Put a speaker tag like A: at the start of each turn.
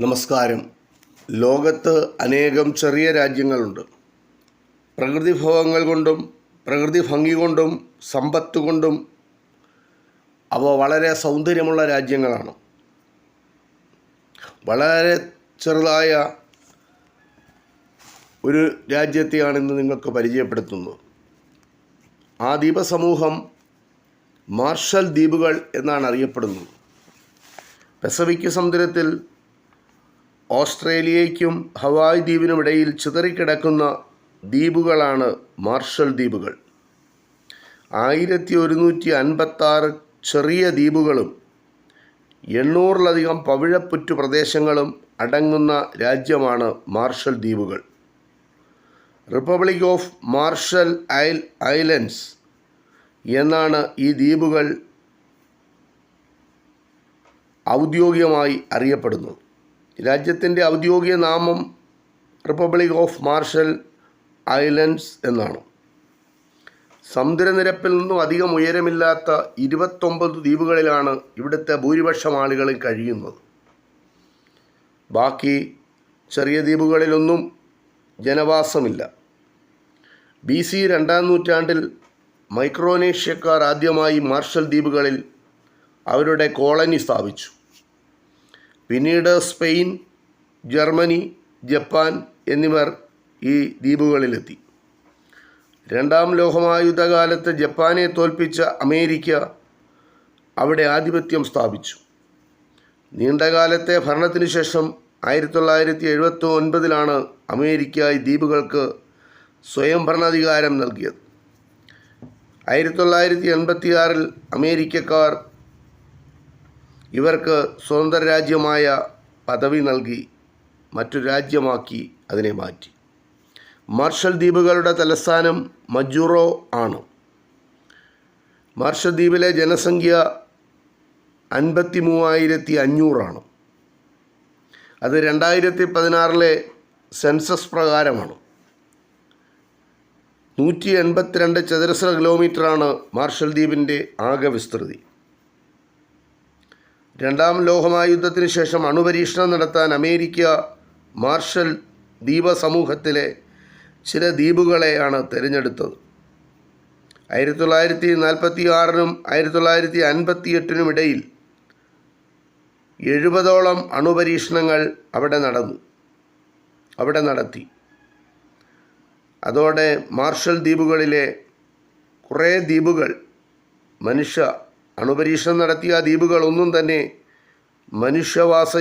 A: നമസ്കാരം. ലോകത്ത് അനേകം ചെറിയ രാജ്യങ്ങളുണ്ട്. പ്രകൃതി വിഭവങ്ങൾ കൊണ്ടും പ്രകൃതി ഭംഗി കൊണ്ടും സമ്പത്ത് കൊണ്ടും അവ വളരെ സൗന്ദര്യമുള്ള രാജ്യങ്ങളാണ്. വളരെ ചെറുതായ ഒരു രാജ്യത്തെയാണ് ഇന്ന് നിങ്ങൾക്ക് പരിചയപ്പെടുത്തുന്നത്. ആ ദ്വീപസമൂഹം മാർഷൽ ദ്വീപുകൾ എന്നാണ് അറിയപ്പെടുന്നത്. പെസഫിക് സമുദ്രത്തിൽ ഓസ്ട്രേലിയയ്ക്കും ഹവായ് ദ്വീപിനുമിടയിൽ ചിതറിക്കിടക്കുന്ന ദ്വീപുകളാണ് മാർഷൽ ദ്വീപുകൾ. ആയിരത്തി ഒരുന്നൂറ്റി അൻപത്താറ് ചെറിയ ദ്വീപുകളും എണ്ണൂറിലധികം പവിഴപ്പുറ്റു പ്രദേശങ്ങളും അടങ്ങുന്ന രാജ്യമാണ് മാർഷൽ ദ്വീപുകൾ. Republic of Marshall isle islands എന്നാണ് ഈ ദ്വീപുകൾ ഔദ്യോഗികമായി അറിയപ്പെടുന്നത്. രാജ്യത്തിന്റെ ഔദ്യോഗിക നാമം റിപ്പബ്ലിക് ഓഫ് മാർഷൽ ഐലൻഡ്സ് എന്നാണ്. സമുദ്രനിരപ്പിൽ നിന്നും അധികം ഉയരമില്ലാത്ത ഇരുപത്തൊമ്പത് ദ്വീപുകളിലാണ് ഇവിടുത്തെ ഭൂരിപക്ഷം ആളുകളും കഴിയുന്നത്. ബാക്കി ചെറിയ ദ്വീപുകളിലൊന്നും ജനവാസമില്ല. ബി സി രണ്ടാം നൂറ്റാണ്ടിൽ മൈക്രോനേഷ്യക്കാർ ആദ്യമായി മാർഷൽ ദ്വീപുകളിൽ അവരുടെ കോളനി സ്ഥാപിച്ചു. പിന്നീട് സ്പെയിൻ ജർമ്മനി ജപ്പാൻ എന്നിവർ ഈ ദ്വീപുകളിലെത്തി. രണ്ടാം ലോകമഹായുദ്ധകാലത്ത് ജപ്പാനെ തോൽപ്പിച്ച അമേരിക്ക അവിടെ ആധിപത്യം സ്ഥാപിച്ചു. നീണ്ടകാലത്തെ ഭരണത്തിനു ശേഷം ആയിരത്തി തൊള്ളായിരത്തി എഴുപത്തി ഒൻപതിലാണ് അമേരിക്ക ഈ ദ്വീപുകൾക്ക് സ്വയം ഭരണാധികാരം നൽകിയത്. ആയിരത്തി തൊള്ളായിരത്തി എൺപത്തിയാറിൽ അമേരിക്കക്കാർ ഇവർക്ക് സ്വതന്ത്ര രാജ്യമായ പദവി നൽകി മറ്റു രാജ്യമാക്കി അതിനെ മാറ്റി. മാർഷൽ ദ്വീപുകളുടെ തലസ്ഥാനം മജുറോ ആണ്. മാർഷൽ ദ്വീപിലെ ജനസംഖ്യ അൻപത്തി മൂവായിരത്തി അഞ്ഞൂറാണ് അത് രണ്ടായിരത്തി പതിനാറിലെ സെൻസസ് പ്രകാരമാണ്. നൂറ്റി എൺപത്തിരണ്ട് ചതുരശ്ര കിലോമീറ്ററാണ് മാർഷൽ ദ്വീപിന്റെ ആകെ വിസ്തൃതി. രണ്ടാം ലോകമഹായുദ്ധത്തിന് ശേഷം അണുപരീക്ഷണം നടത്താൻ അമേരിക്ക മാർഷൽ ദ്വീപ സമൂഹത്തിലെ ചില ദ്വീപുകളെയാണ് തിരഞ്ഞെടുത്തത്. ആയിരത്തി തൊള്ളായിരത്തി നാൽപ്പത്തി ആറിനും ആയിരത്തി തൊള്ളായിരത്തി അൻപത്തി എട്ടിനും ഇടയിൽ എഴുപതോളം അണുപരീക്ഷണങ്ങൾ അവിടെ നടന്നു അവിടെ നടത്തി. അതോടെ മാർഷൽ ദ്വീപുകളിലെ കുറേ ദ്വീപുകൾ മനുഷ്യ അണുപരീക്ഷണം നടത്തിയ ദ്വീപുകളൊന്നും തന്നെ മനുഷ്യവാസ